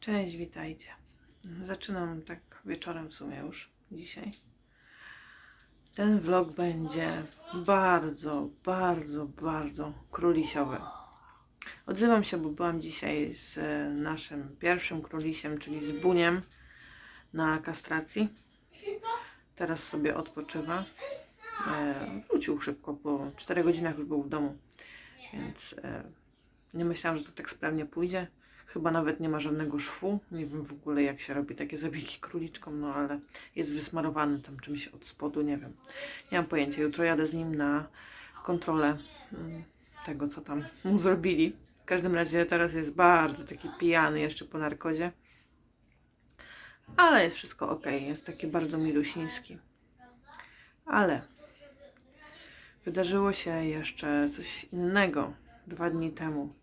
Cześć, witajcie. Zaczynam tak wieczorem w sumie już dzisiaj. Ten vlog będzie bardzo, bardzo, bardzo królisiowy. Odzywam się, bo byłam dzisiaj z e, naszym pierwszym królisiem, czyli z Buniem na kastracji. Teraz sobie odpoczywa. E, wrócił szybko, po 4 godzinach już był w domu, więc e, nie myślałam, że to tak sprawnie pójdzie. Chyba nawet nie ma żadnego szwu. Nie wiem w ogóle jak się robi takie zabiegi króliczkom, no ale jest wysmarowany tam czymś od spodu, nie wiem. Nie mam pojęcia. Jutro jadę z nim na kontrolę mm, tego, co tam mu zrobili. W każdym razie teraz jest bardzo taki pijany jeszcze po narkozie. Ale jest wszystko ok. Jest taki bardzo milusiński. Ale wydarzyło się jeszcze coś innego dwa dni temu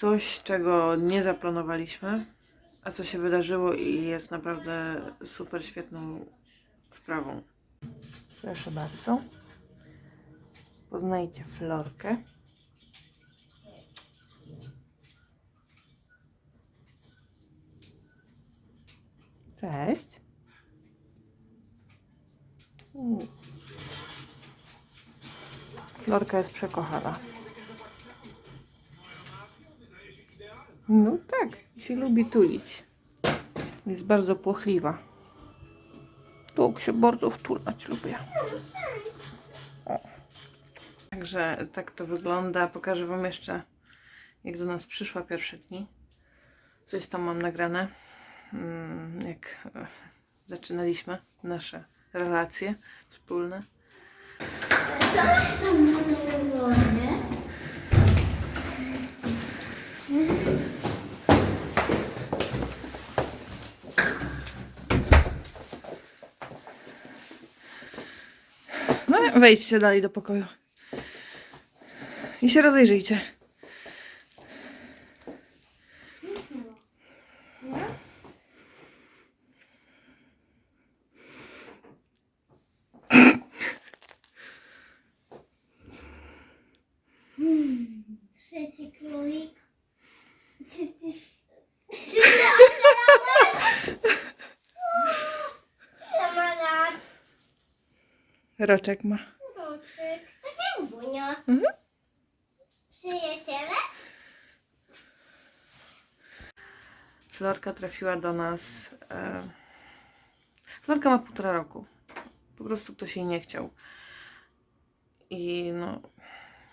coś, czego nie zaplanowaliśmy, a co się wydarzyło i jest naprawdę super świetną sprawą. Proszę bardzo. Poznajcie Florkę. Cześć. Mm. Florka jest przekochana. No tak, się lubi tulić. Jest bardzo płochliwa. Tak się bardzo wtulać lubię. O. Także tak to wygląda. Pokażę Wam jeszcze, jak do nas przyszła pierwsze dni. Coś tam mam nagrane. Mm, Jak e, zaczynaliśmy nasze relacje wspólne. Coś tam na głowie. No, wejdźcie dalej do pokoju. I się rozejrzyjcie. Trzeci królik. Czy ty... Czy ty oszalałeś? Ile ma lat? Roczek ma. Roczek. Tak jak Bunia. Mhm. Przyjaciele? Florka trafiła do nas. E... Florka ma półtora roku. Po prostu ktoś jej nie chciał. I no,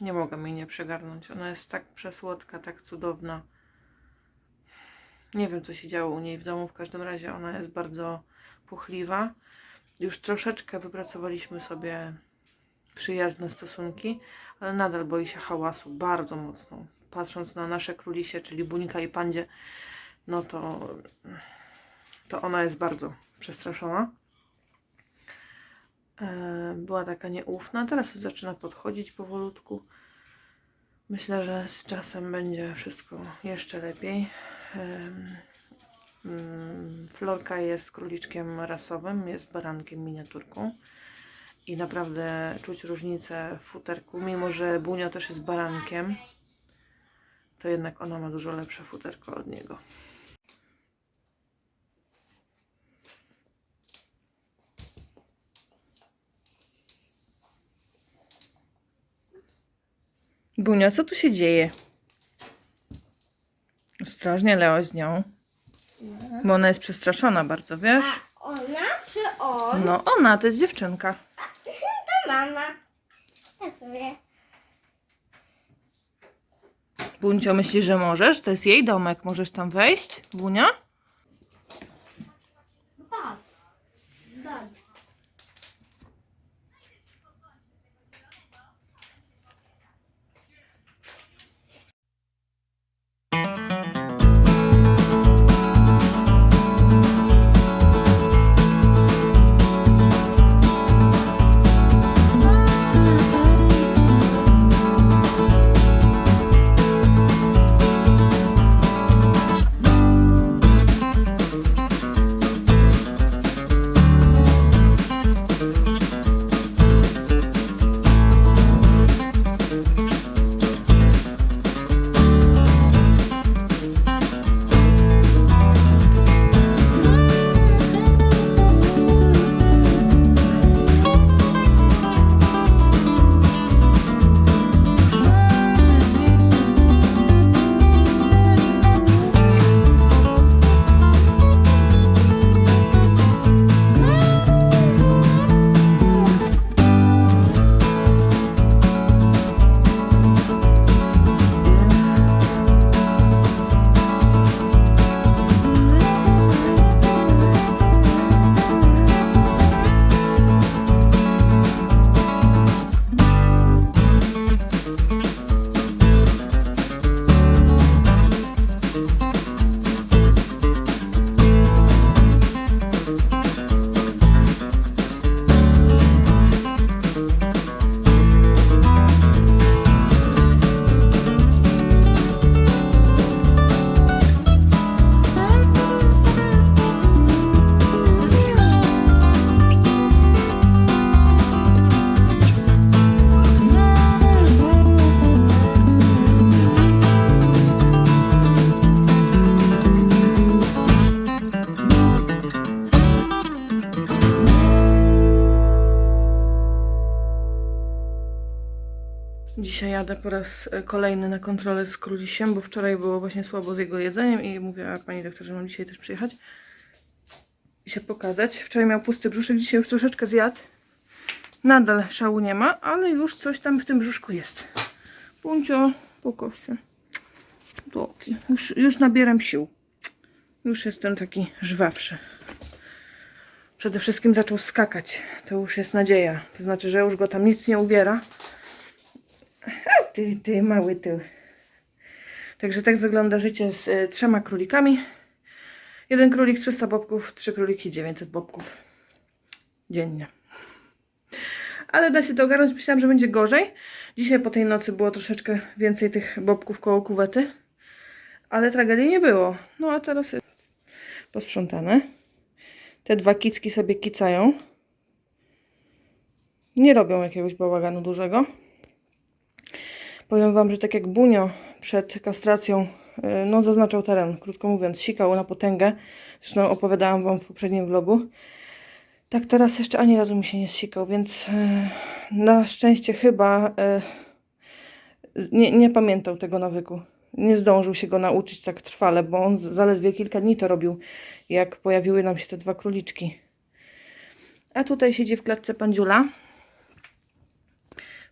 nie mogłam jej nie przegarnąć. Ona jest tak przesłodka, tak cudowna. Nie wiem, co się działo u niej w domu. W każdym razie ona jest bardzo puchliwa. Już troszeczkę wypracowaliśmy sobie przyjazne stosunki, ale nadal boi się hałasu bardzo mocno. Patrząc na nasze królisie, czyli Bunika i Pandzie, no to, to ona jest bardzo przestraszona. E, Była taka nieufna, teraz zaczyna podchodzić powolutku. Myślę, że z czasem będzie wszystko jeszcze lepiej. Mm, Florka jest króliczkiem rasowym, jest barankiem miniaturką. I naprawdę czuć różnicę w futerku, mimo że Bunio też jest barankiem, to jednak ona ma dużo lepsze futerko od niego. Bunia, co tu się dzieje? Ostrożnie, Leo, z nią. Bo ona jest przestraszona bardzo, wiesz? A ona czy on? No, ona, to jest dziewczynka. To mama. Ja sobie. Buncio, myślisz, że możesz? To jest jej domek. Możesz tam wejść, Bunia? Jadę po raz e, kolejny na kontrolę z królisiem, bo wczoraj było właśnie słabo z jego jedzeniem i mówię, a pani doktorze, mam dzisiaj też przyjechać i się pokazać. Wczoraj miał pusty brzuszek, dzisiaj już troszeczkę zjadł. Nadal szału nie ma, ale już coś tam w tym brzuszku jest. Puncio, pokaż się. Taki. Już, już nabieram sił. Już jestem taki żwawszy. Przede wszystkim zaczął skakać. To już jest nadzieja. To znaczy, że już go tam nic nie uwiera. Ty, ty, mały ty. Także tak wygląda życie z e, trzema królikami. Jeden królik 300 bobków, trzy króliki 900 bobków. Dziennie. Ale da się to ogarnąć. Myślałam, że będzie gorzej. Dzisiaj po tej nocy było troszeczkę więcej tych bobków koło kuwety. Ale tragedii nie było. No a teraz jest posprzątane. Te dwa kicki sobie kicają. Nie robią jakiegoś bałaganu dużego. Powiem Wam, że tak jak Bunio przed kastracją, yy, no zaznaczał teren, krótko mówiąc, sikał na potęgę. Zresztą opowiadałam Wam w poprzednim vlogu. Tak teraz jeszcze ani razu mi się nie zsikał, więc yy, na szczęście chyba yy, nie, nie pamiętał tego nawyku. Nie zdążył się go nauczyć tak trwale, bo on zaledwie kilka dni to robił, jak pojawiły nam się te dwa króliczki. A tutaj siedzi w klatce pandziula.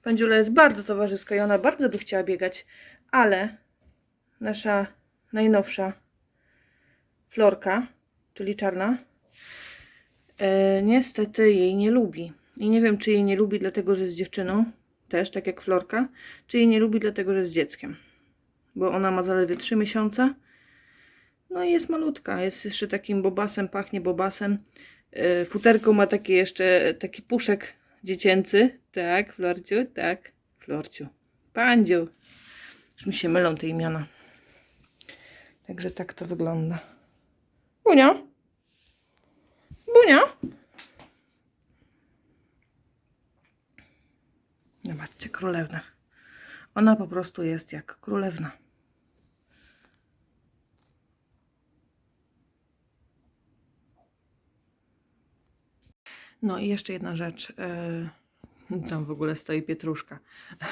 Pandziula jest bardzo towarzyska i ona bardzo by chciała biegać, ale nasza najnowsza florka, czyli czarna, e, niestety jej nie lubi. I nie wiem, czy jej nie lubi dlatego, że jest dziewczyną, też tak jak florka, czy jej nie lubi dlatego, że jest dzieckiem. Bo ona ma zaledwie 3 miesiące. No i jest malutka, jest jeszcze takim bobasem, pachnie bobasem. E, Futerką ma taki jeszcze taki puszek dziecięcy. Tak, Florciu, tak. Florciu. Pandziu. Już mi się mylą te imiona. Także tak to wygląda. Bunia? Bunia? Zobaczcie, królewna. Ona po prostu jest jak królewna. No i jeszcze jedna rzecz. e, Tam w ogóle stoi pietruszka.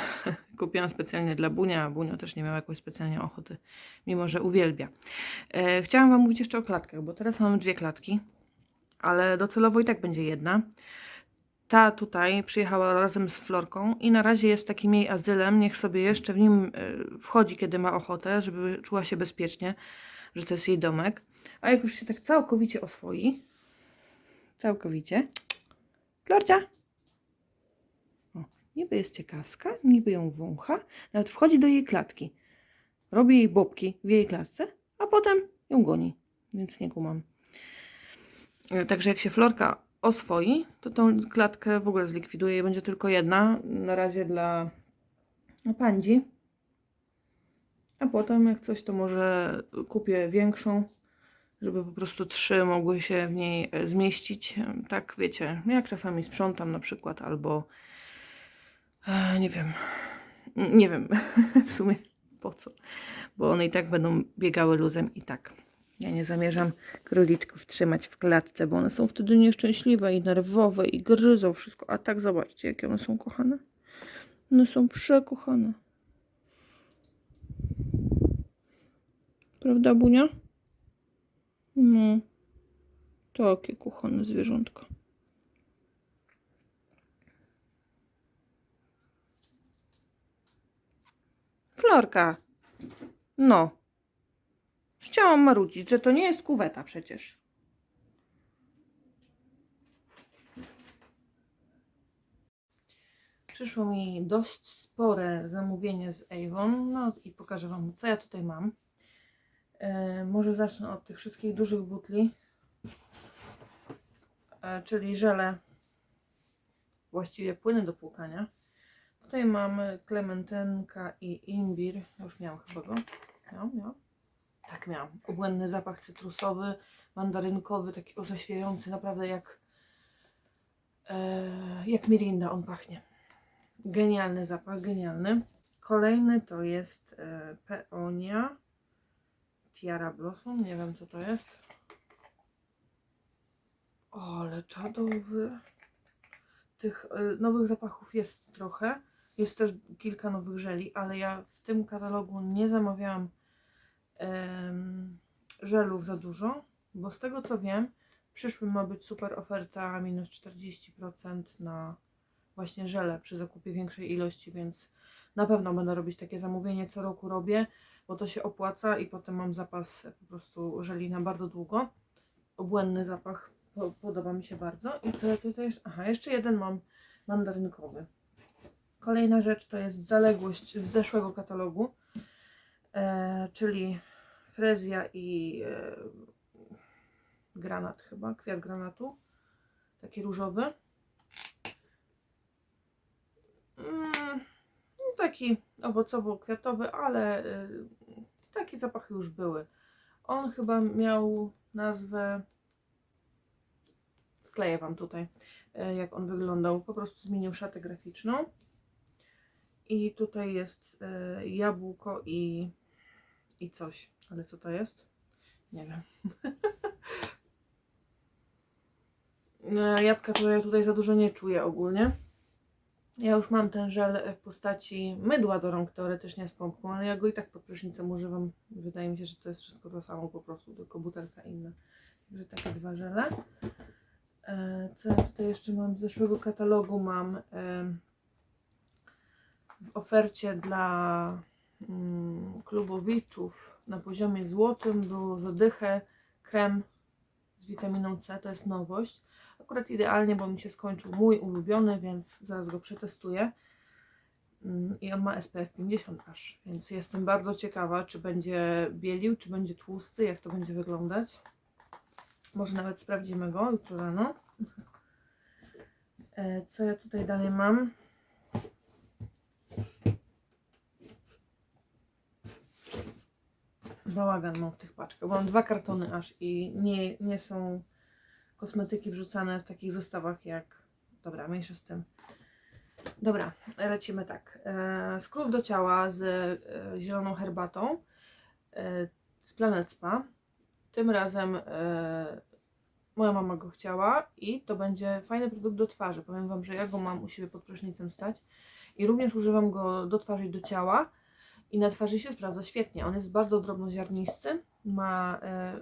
Kupiłam specjalnie dla Bunia, a Bunio też nie miał jakoś specjalnie ochoty, mimo że uwielbia. E, Chciałam Wam mówić jeszcze o klatkach, bo teraz mamy dwie klatki, ale docelowo i tak będzie jedna. Ta tutaj przyjechała razem z Florką i na razie jest takim jej azylem. Niech sobie jeszcze w nim e, wchodzi, kiedy ma ochotę, żeby czuła się bezpiecznie, że to jest jej domek. A jak już się tak całkowicie oswoi, całkowicie, Florcia. O, niby jest ciekawska, niby ją wącha, nawet wchodzi do jej klatki. Robi jej bobki w jej klatce, a potem ją goni. Więc nie kumam. E, Także jak się Florka oswoi, to tą klatkę w ogóle zlikwiduje i będzie tylko jedna. Na razie dla pandzi. A potem jak coś, to może kupię większą, żeby po prostu trzy mogły się w niej e, zmieścić. E, Tak, wiecie, jak czasami sprzątam na przykład, albo e, nie wiem, nie wiem w sumie po co, bo one i tak będą biegały luzem i tak. Ja nie zamierzam króliczków trzymać w klatce, bo one są wtedy nieszczęśliwe i nerwowe i gryzą wszystko. A tak zobaczcie, jakie one są kochane. One są przekochane. Prawda, Bunia? No, takie kochane zwierzątka. Florka. No. Chciałam marudzić, że to nie jest kuweta przecież. Przyszło mi dość spore zamówienie z Avon. No i pokażę Wam, co ja tutaj mam. E, może zacznę od tych wszystkich dużych butli, e, czyli żele, właściwie płyny do płukania. Tutaj mamy klementynka i imbir. Już miałam chyba go. Miałam, miałam. Tak, miałam. Obłędny zapach cytrusowy, mandarynkowy, taki orzeźwiający, naprawdę jak, e, jak mirinda on pachnie. Genialny zapach, genialny. Kolejny to jest e, peonia. Tiara Blossom, nie wiem co to jest. O, ale czadowy. Tych e, nowych zapachów jest trochę, Jest też kilka nowych żeli, ale ja w tym katalogu nie zamawiałam em, żelów za dużo, bo z tego co wiem, w przyszłym ma być super oferta minus 40% na właśnie żele przy zakupie większej ilości, więc na pewno będę robić takie zamówienie, co roku robię, bo to się opłaca i potem mam zapas po prostu żeli na bardzo długo. Obłędny zapach, po, podoba mi się bardzo. I co ja tutaj jeszcze? Aha, jeszcze jeden mam mandarynkowy. Kolejna rzecz to jest zaległość z zeszłego katalogu, e, czyli frezja i e, granat chyba, kwiat granatu, taki różowy. Mm, taki owocowo-kwiatowy, ale y, takie zapachy już były. On chyba miał nazwę. Wkleję Wam tutaj, y, jak on wyglądał. Po prostu zmienił szatę graficzną. I tutaj jest y, jabłko i, i coś. Ale co to jest? Nie wiem. E, Jabłka to ja tutaj za dużo nie czuję ogólnie. Ja już mam ten żel w postaci mydła do rąk teoretycznie z pompką, ale ja go i tak pod prysznicem używam. Wydaje mi się, że to jest wszystko to samo po prostu, tylko butelka inna. Także takie dwa żele. E, Co ja tutaj jeszcze mam z zeszłego katalogu? Mam em, w ofercie dla mm, klubowiczów na poziomie złotym był zadychę krem z witaminą C, to jest nowość. Akurat idealnie, bo mi się skończył mój ulubiony, więc zaraz go przetestuję. Mm, I on ma SPF 50 aż, więc jestem bardzo ciekawa, czy będzie bielił, czy będzie tłusty, jak to będzie wyglądać. Może nawet sprawdzimy go jutro rano. E, Co ja tutaj dalej mam? Bałagan mam w tych paczkach, bo mam dwa kartony aż i nie, nie są kosmetyki wrzucane w takich zestawach jak... Dobra, mniejsza z tym. Dobra, lecimy tak. E, skrót do ciała z e, zieloną herbatą e, z Planet Spa. Tym razem moja mama go chciała i to będzie fajny produkt do twarzy. Powiem Wam, że ja go mam u siebie pod prysznicem stać i również używam go do twarzy i do ciała i na twarzy się sprawdza świetnie. On jest bardzo drobnoziarnisty, ma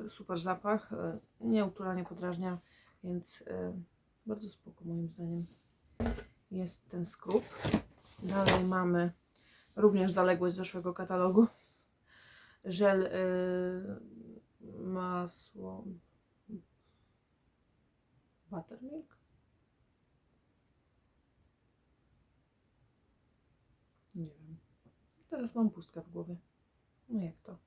super zapach, nie uczulanie podrażnia, więc e, bardzo spoko moim zdaniem. Jest ten skrób. Dalej mamy również zaległość z zeszłego katalogu. Żel e, masło buttermilk. Nie wiem. Teraz mam pustkę w głowie. No jak to?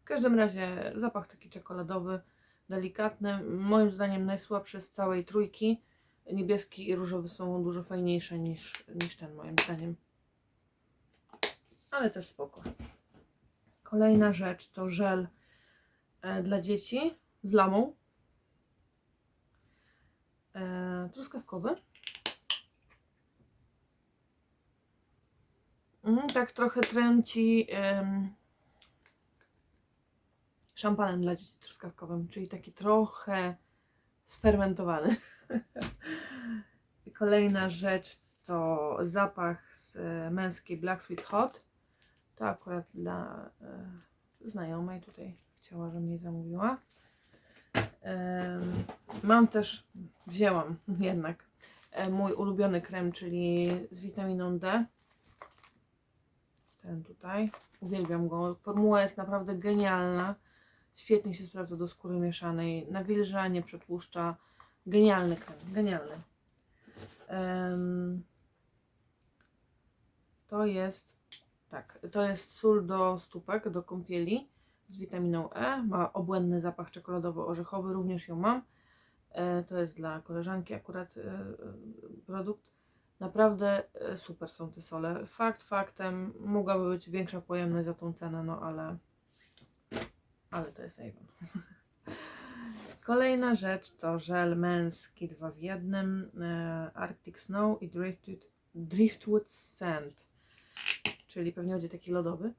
W każdym razie zapach taki czekoladowy, delikatny. Moim zdaniem najsłabszy z całej trójki. Niebieski i różowy są dużo fajniejsze niż, niż ten moim zdaniem. Ale też spoko. Kolejna rzecz to żel e, dla dzieci z lamą. E, truskawkowy. Mm, tak trochę tręci szampanem dla dzieci truskawkowym, czyli taki trochę sfermentowany. Kolejna rzecz to zapach z e, męskiej Black Sweet Hot. To akurat dla e, znajomej tutaj chciała, żebym jej zamówiła. Mam też, wzięłam jednak e, mój ulubiony krem, czyli z witaminą D. Ten tutaj. Uwielbiam go. Formuła jest naprawdę genialna. Świetnie się sprawdza do skóry mieszanej. Nawilża, nie przetłuszcza. Genialny krem. Genialny. Em, to jest tak, to jest sól do stópek, do kąpieli z witaminą E. Ma obłędny zapach czekoladowo-orzechowy, również ją mam. E, to jest dla koleżanki akurat e, e, produkt. Naprawdę e, super są te sole. Fakt faktem, mogłaby być większa pojemność za tą cenę, no ale ale to jest Avon. Kolejna rzecz to żel męski 2 w jednym e, Arctic Snow i Driftwood, Driftwood Sand, czyli pewnie będzie taki lodowy.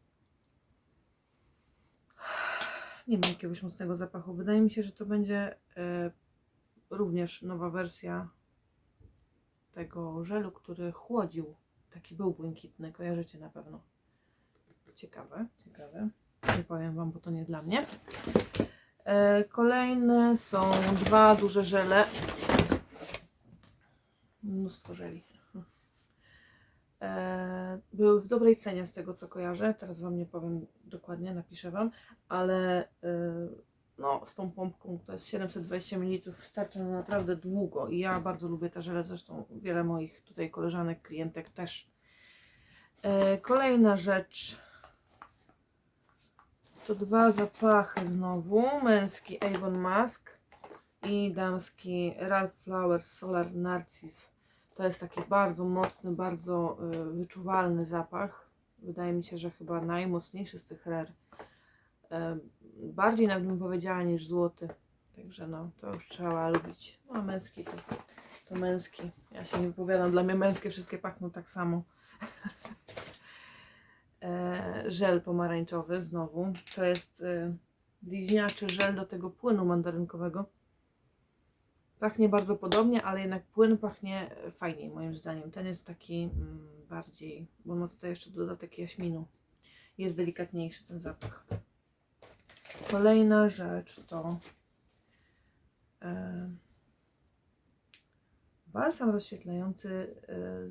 Nie ma jakiegoś mocnego zapachu. Wydaje mi się, że to będzie e, również nowa wersja tego żelu, który chłodził Taki był błękitny, kojarzycie na pewno. Ciekawe, ciekawe. Nie powiem Wam, bo to nie dla mnie. E, kolejne są dwa duże żele. Mnóstwo żeli. E, były w dobrej cenie z tego co kojarzę. Teraz Wam nie powiem dokładnie, napiszę Wam, ale e, no, z tą pompką to jest 720 ml, starcza na naprawdę długo i ja bardzo lubię te żele, zresztą wiele moich tutaj koleżanek, klientek też. Kolejna rzecz to dwa zapachy znowu, męski Avon Mask i damski Ralph Flowers Solar Narcis. To jest taki bardzo mocny, bardzo y, wyczuwalny zapach. Wydaje mi się, że chyba najmocniejszy z tych rare. E, bardziej nawet bym powiedziała niż złoty. Także no, to już trzeba lubić. No, a męski to, to męski. Ja się nie wypowiadam, dla mnie męskie wszystkie pachną tak samo. e, żel pomarańczowy znowu. To jest e, bliźniaczy żel do tego płynu mandarynkowego. Pachnie bardzo podobnie, ale jednak płyn pachnie fajniej moim zdaniem. Ten jest taki mm, bardziej, bo ma tutaj jeszcze dodatek jaśminu. Jest delikatniejszy ten zapach. Kolejna rzecz to e, balsam rozświetlający e,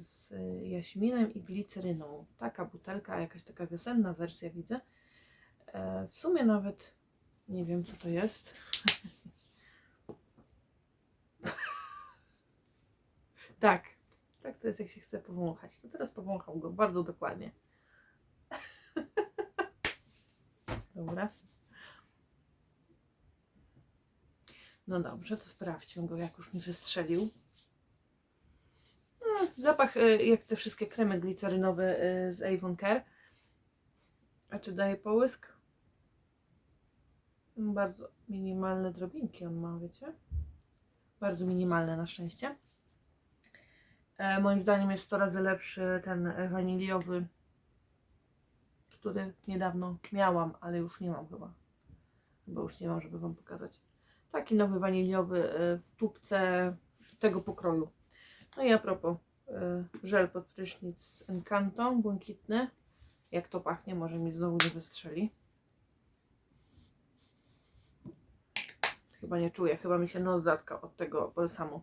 z jaśminem i gliceryną. Taka butelka, jakaś taka wiosenna wersja widzę. E, w sumie nawet nie wiem co to jest. tak, tak to jest jak się chce powąchać. To teraz powącham go bardzo dokładnie. Dobra. No dobrze, to sprawdźmy go, jak już mi wystrzelił. Zapach y, jak te wszystkie kremy glicerynowe y, z Avon Care. A czy daje połysk? Bardzo minimalne drobinki on ma, wiecie? Bardzo minimalne na szczęście. E, moim zdaniem jest 100 razy lepszy ten e, waniliowy, który niedawno miałam, ale już nie mam chyba. Chyba już nie mam, żeby Wam pokazać. Taki nowy waniliowy e, w tubce tego pokroju. No i a propos, e, żel pod prysznic z Encanto, błękitny. Jak to pachnie, może mi znowu nie wystrzeli. Chyba nie czuję, chyba mi się nos zatkał od tego balsamu.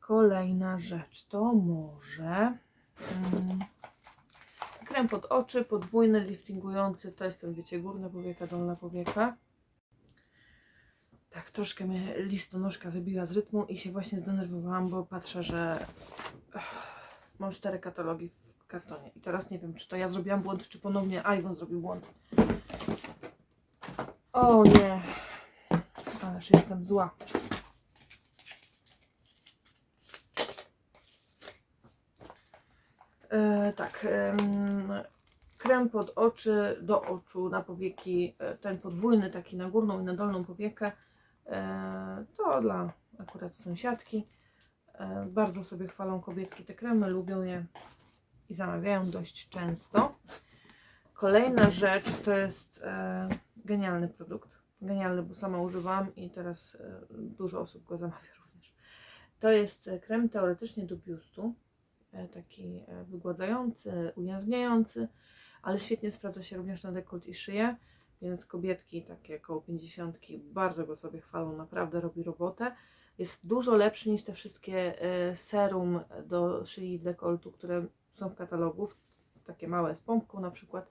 Kolejna rzecz to może mm, krem pod oczy, podwójny, liftingujący. To jest ten, wiecie, górna powieka, dolna powieka. Troszkę mnie listonoszka wybiła z rytmu i się właśnie zdenerwowałam, bo patrzę, że mam cztery katalogi w kartonie. I teraz nie wiem, czy to ja zrobiłam błąd, czy ponownie Iwan zrobił błąd. O nie, ależ jestem zła. E, tak, em, krem pod oczy, do oczu, na powieki, e, ten podwójny, taki na górną i na dolną powiekę, to dla akurat sąsiadki. E, bardzo sobie chwalą kobietki te kremy, lubią je i zamawiają dość często. Kolejna rzecz to jest e, genialny produkt. Genialny, bo sama używam i teraz e, dużo osób go zamawia również. To jest e, krem teoretycznie do biustu e, taki e, wygładzający, ujęzniający, ale świetnie sprawdza się również na dekolt i szyję, więc kobietki takie koło 50 bardzo go sobie chwalą, naprawdę robi robotę. Jest dużo lepszy niż te wszystkie e, serum do szyi i dekoltu, które są w katalogu, takie małe z pompką na przykład.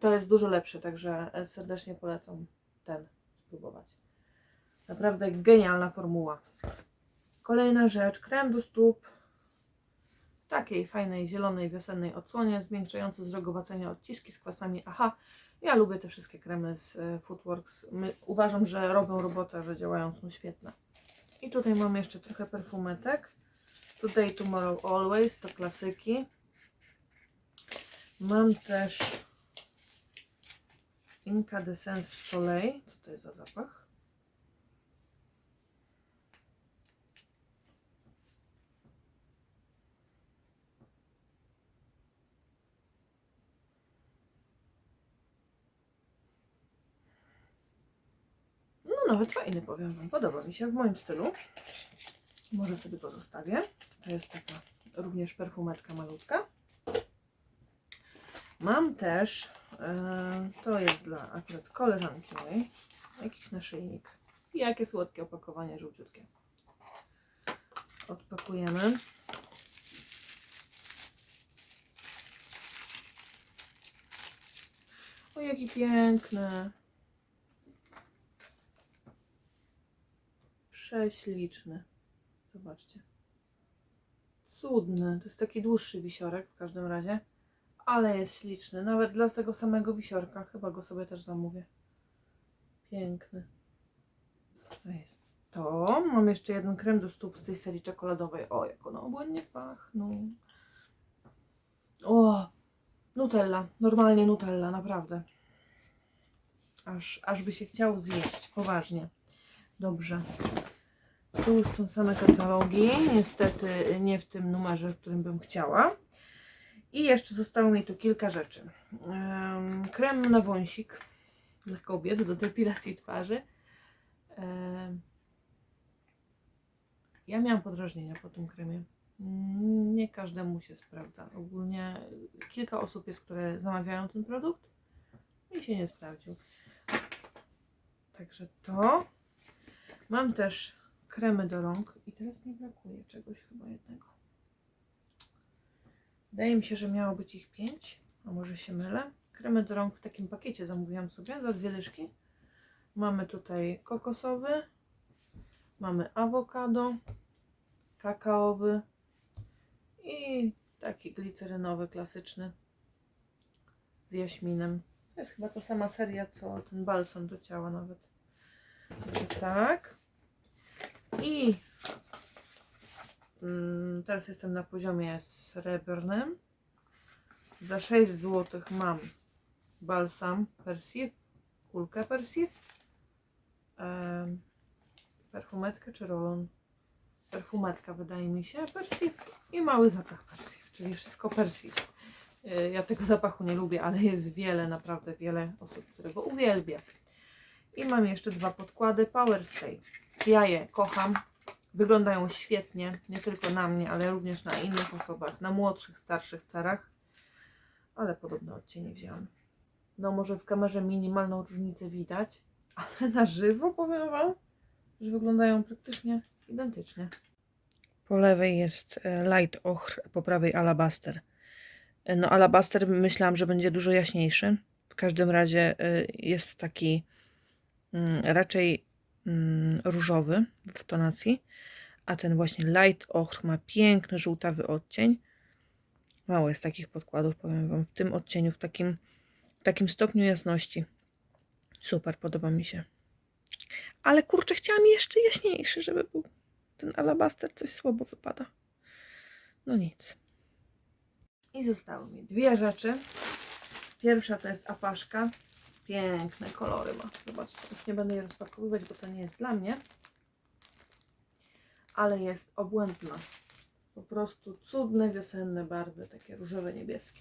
To jest dużo lepsze, także e, serdecznie polecam ten spróbować. Naprawdę genialna formuła. Kolejna rzecz, krem do stóp takiej fajnej zielonej wiosennej odsłonie, zwiększający zrogowacenie odciski z kwasami AHA. Ja lubię te wszystkie kremy z e, Foodworks. My, uważam, że robią robotę, że działają, są świetne. I tutaj mam jeszcze trochę perfumetek. Today, Tomorrow, Always, to klasyki. Mam też Incandescence Soleil. Co to jest za zapach? No nawet fajny powiem Wam. Podoba mi się w moim stylu. Może sobie go zostawię. To jest taka również perfumetka malutka. Mam też, e, to jest dla akurat koleżanki mojej, jakiś naszyjnik. Jakie słodkie opakowanie, żółciutkie. Odpakujemy. O, jaki piękny. Prześliczny. Zobaczcie. Cudny. To jest taki dłuższy wisiorek w każdym razie. Ale jest śliczny. Nawet dla tego samego wisiorka. Chyba go sobie też zamówię. Piękny. To jest to. Mam jeszcze jeden krem do stóp z tej serii czekoladowej. O, jak one obłędnie pachną. O, Nutella. Normalnie Nutella, naprawdę. Aż, aż by się chciał zjeść. Poważnie. Dobrze. Tu już są same katalogi. Niestety nie w tym numerze, w którym bym chciała. I jeszcze zostało mi tu kilka rzeczy. Em, krem na wąsik dla kobiet do depilacji twarzy. Ja miałam podrażnienia po tym kremie. Nie każdemu się sprawdza. Ogólnie kilka osób jest, które zamawiają ten produkt i się nie sprawdził. Także to. Mam też kremy do rąk i teraz mi brakuje czegoś chyba jednego. Wydaje mi się, że miało być ich pięć, a może się mylę. Kremy do rąk w takim pakiecie zamówiłam sobie za dwie dyszki. Mamy tutaj kokosowy, mamy awokado, kakaowy i taki glicerynowy, klasyczny z jaśminem. To jest chyba ta sama seria, co ten balsam do ciała nawet. Tak. I mm, teraz jestem na poziomie srebrnym. Za 6 zł mam balsam Persif, kulkę Persif, perfumetkę czy rolon. Perfumetka wydaje mi się, Persif i mały zapach Persif, czyli wszystko Persif. Y, Ja tego zapachu nie lubię, ale jest wiele, naprawdę wiele osób, które go uwielbia. I mam jeszcze dwa podkłady Power. Ja je kocham. Wyglądają świetnie, nie tylko na mnie, ale również na innych osobach, na młodszych, starszych carach. Ale podobne odcienie wzięłam. No może w kamerze minimalną różnicę widać, ale na żywo powiem Wam, że wyglądają praktycznie identycznie. Po lewej jest e, light ochr, po prawej alabaster. E, No alabaster myślałam, że będzie dużo jaśniejszy. W każdym razie e, jest taki mm, raczej różowy w tonacji, a ten właśnie light ochr ma piękny żółtawy odcień. Mało jest takich podkładów, powiem Wam, w tym odcieniu, w takim, w takim stopniu jasności. Super, podoba mi się. Ale kurczę, chciałam jeszcze jaśniejszy, żeby był ten alabaster, coś słabo wypada. No nic. I zostały mi dwie rzeczy. Pierwsza to jest apaszka. Piękne kolory ma. Zobaczcie, już nie będę jej rozpakowywać, bo to nie jest dla mnie. Ale jest obłędna. Po prostu cudne wiosenne barwy, takie różowe, niebieskie.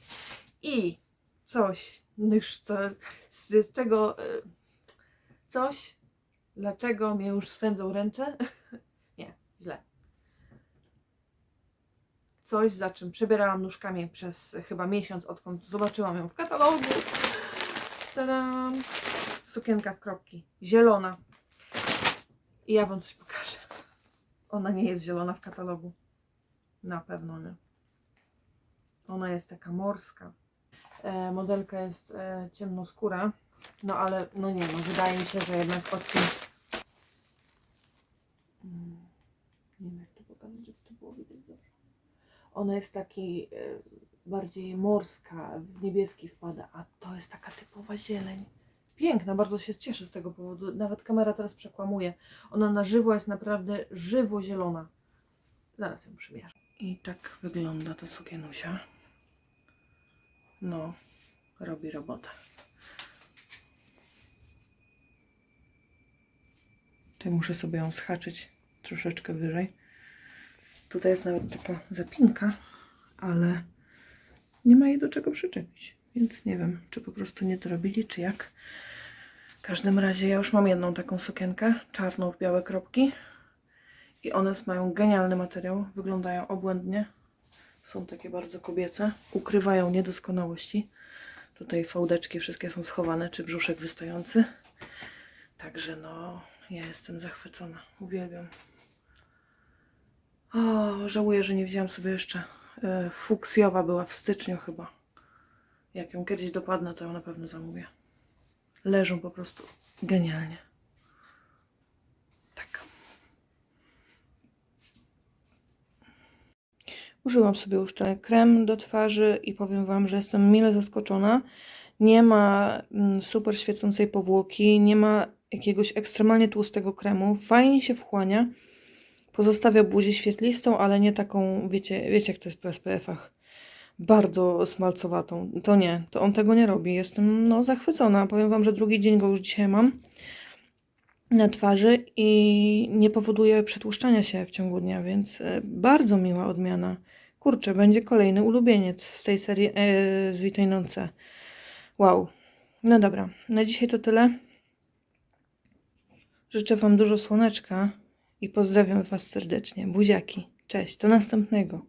I coś, już co, z czego, e, coś, dlaczego mnie już swędzą ręce? nie, źle. Coś, za czym przebierałam nóżkami przez chyba miesiąc, odkąd zobaczyłam ją w katalogu. Tadam! Sukienka w kropki. Zielona. I ja wam coś pokażę. Ona nie jest zielona w katalogu. Na pewno nie. Ona jest taka morska. E, modelka jest e, ciemnoskóra. No ale, no nie no, wydaje mi się, że jednak odcień... Mm, nie wiem jak to pokazać, żeby to było widać dobrze. Ona jest taki e, bardziej morska, w niebieski wpada, a to jest taka typowa zieleń. Piękna, bardzo się cieszę z tego powodu. Nawet kamera teraz przekłamuje. Ona na żywo jest naprawdę żywo zielona. Zaraz ją przymierzę. I tak wygląda ta sukienusia. No, robi robotę. Tutaj muszę sobie ją schaczyć troszeczkę wyżej. Tutaj jest nawet taka zapinka, ale nie ma jej do czego przyczepić. Więc nie wiem, czy po prostu nie dorobili, czy jak. W każdym razie ja już mam jedną taką sukienkę, czarną w białe kropki. I one mają genialny materiał, wyglądają obłędnie. Są takie bardzo kobiece, ukrywają niedoskonałości. Tutaj fałdeczki wszystkie są schowane, czy brzuszek wystający. Także no, ja jestem zachwycona. Uwielbiam. O, żałuję, że nie wzięłam sobie jeszcze. E, Fuksjowa była w styczniu chyba. Jak ją kiedyś dopadnę, to ją na pewno zamówię. Leżą po prostu genialnie. Tak. Użyłam sobie uszczelny krem do twarzy i powiem Wam, że jestem mile zaskoczona. Nie ma mm, super świecącej powłoki, nie ma jakiegoś ekstremalnie tłustego kremu. Fajnie się wchłania. Pozostawia buzię świetlistą, ale nie taką, wiecie, wiecie jak to jest po SPF-ach. Bardzo smalcowatą. To nie, to on tego nie robi. Jestem no, zachwycona. Powiem Wam, że drugi dzień go już dzisiaj mam na twarzy i nie powoduje przetłuszczania się w ciągu dnia, więc e, bardzo miła odmiana. Kurczę, będzie kolejny ulubieniec z tej serii e, z Witajną C. Wow. No dobra, na dzisiaj to tyle. Życzę Wam dużo słoneczka i pozdrawiam Was serdecznie. Buziaki. Cześć, do następnego.